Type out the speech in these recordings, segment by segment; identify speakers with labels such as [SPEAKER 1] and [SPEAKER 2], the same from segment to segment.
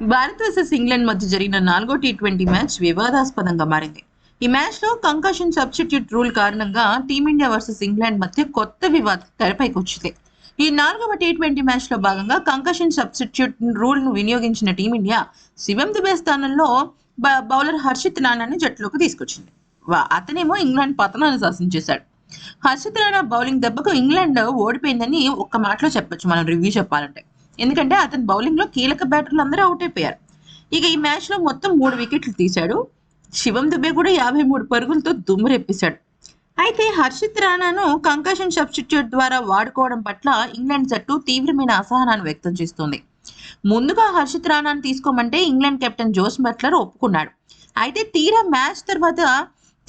[SPEAKER 1] Bharat versus England మధ్య జరిగిన నాలుగో టీ ట్వంటీ మ్యాచ్ వివాదాస్పదంగా మారింది. ఈ మ్యాచ్లో కంకషన్ సబ్స్టిట్యూట్ రూల్ కారణంగా టీమిండియా వర్సెస్ ఇంగ్లాండ్ మధ్య కొత్త వివాదం తెరపైకి వచ్చింది ఈ నాలుగవ టీ ట్వంటీ మ్యాచ్లో భాగంగా కంకషన్ సబ్స్టిట్యూట్ రూల్ను వినియోగించిన టీమిండియా శివం దుబే స్థానంలో బౌలర్ హర్షిత్ రాణాని జట్టులోకి తీసుకొచ్చింది. అతనేమో ఇంగ్లాండ్ పతనాన్ని శాసించేశాడు. హర్షిత్ రాణా బౌలింగ్ దెబ్బకు ఇంగ్లాండ్ ఓడిపోయిందని ఒక్క మాటలో చెప్పొచ్చు. మనం రివ్యూ చెప్పాలంటే ఎందుకంటే అతని బౌలింగ్లో కీలక బ్యాటర్లు అందరూ అవుట్ అయిపోయారు. ఇక ఈ మ్యాచ్లో మొత్తం మూడు వికెట్లు తీశాడు. శివం దుబే కూడా యాభై మూడు పరుగులతో దుమ్మురెప్పించాడు అయితే హర్షిత్ రాణాను కంకషన్ సబ్స్టిట్యూట్ ద్వారా వాడుకోవడం పట్ల ఇంగ్లాండ్ జట్టు తీవ్రమైన అసహనాన్ని వ్యక్తం చేస్తోంది. ముందుగా హర్షిత్ రాణాను తీసుకోమంటే ఇంగ్లాండ్ కెప్టెన్ జోస్ బట్లర్ ఒప్పుకున్నాడు. అయితే తీరా మ్యాచ్ తర్వాత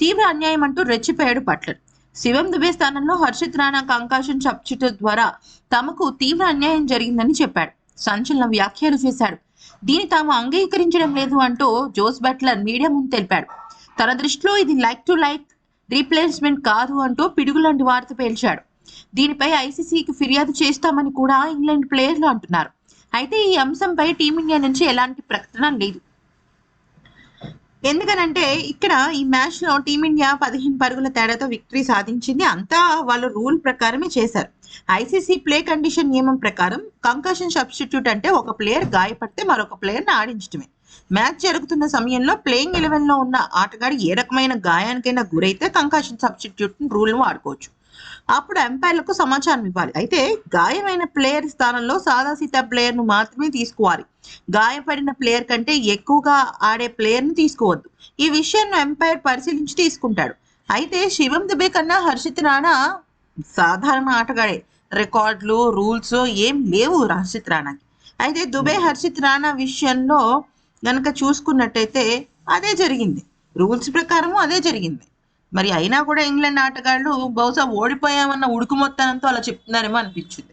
[SPEAKER 1] తీవ్ర అన్యాయం అంటూ రెచ్చిపోయాడు బట్లర్. శివం దుబే స్థానంలో హర్షిత్ రాణా కంకాషన్ సబ్స్టిట్యూట్ ద్వారా తమకు తీవ్ర అన్యాయం జరిగిందని చెప్పాడు. సంచలన వ్యాఖ్యలు చేశాడు. దీన్ని తాము అంగీకరించడం లేదు అంటూ జోస్ బట్లర్ మీడియా ముందు తెలిపాడు. తన దృష్టిలో ఇది లైక్ టు లైక్ రీప్లేస్మెంట్ కాదు అంటూ పిడుగులాంటి వార్త పేల్చాడు. దీనిపై ఐసీసీకి ఫిర్యాదు చేస్తామని కూడా ఇంగ్లాండ్ ప్లేయర్లు అంటున్నారు. అయితే ఈ అంశంపై టీమిండియా నుంచి ఎలాంటి ప్రకటన లేదు. ఎందుకనంటే ఇక్కడ ఈ మ్యాచ్లో టీమిండియా పదిహేను పరుగుల తేడాతో విక్టరీ సాధించింది. అంతా వాళ్ళు రూల్ ప్రకారమే చేశారు. ఐసీసీ ప్లే కండిషన్ నియమం ప్రకారం కంకషన్ సబ్స్టిట్యూట్ అంటే ఒక ప్లేయర్ గాయపడితే మరొక ప్లేయర్ని ఆడించడమే. మ్యాచ్ జరుగుతున్న సమయంలో ప్లేయింగ్ ఎలెవెన్లో ఉన్న ఆటగాడు ఏ రకమైన గాయానికైనా గురైతే కంకషన్ సబ్స్టిట్యూట్ రూల్ వాడుకోవచ్చు. అప్పుడు ఎంపైర్లకు సమాచారం ఇవ్వాలి. అయితే గాయమైన ప్లేయర్ స్థానంలో సాదాసీతా ప్లేయర్ను మాత్రమే తీసుకోవాలి. గాయపడిన ప్లేయర్ కంటే ఎక్కువగా ఆడే ప్లేయర్ని తీసుకోవద్దు. ఈ విషయాన్ని ఎంపైర్ పరిశీలించి తీసుకుంటాడు. అయితే శివం దుబే కన్నా హర్షిత్ రాణా సాధారణ ఆటగాడే. రికార్డులు రూల్స్ ఏం లేవు హర్షిత్ రాణాకి. అయితే దుబే హర్షిత్ రాణా విషయంలో గనక చూసుకున్నట్టయితే అదే జరిగింది. రూల్స్ ప్రకారము అదే జరిగింది. మరి అయినా కూడా ఇంగ్లాండ్ ఆటగాళ్ళు బహుశా ఓడిపోయామన్న ఉడుకు మొత్తానంతో అలా చెప్తున్నారేమో అనిపించింది.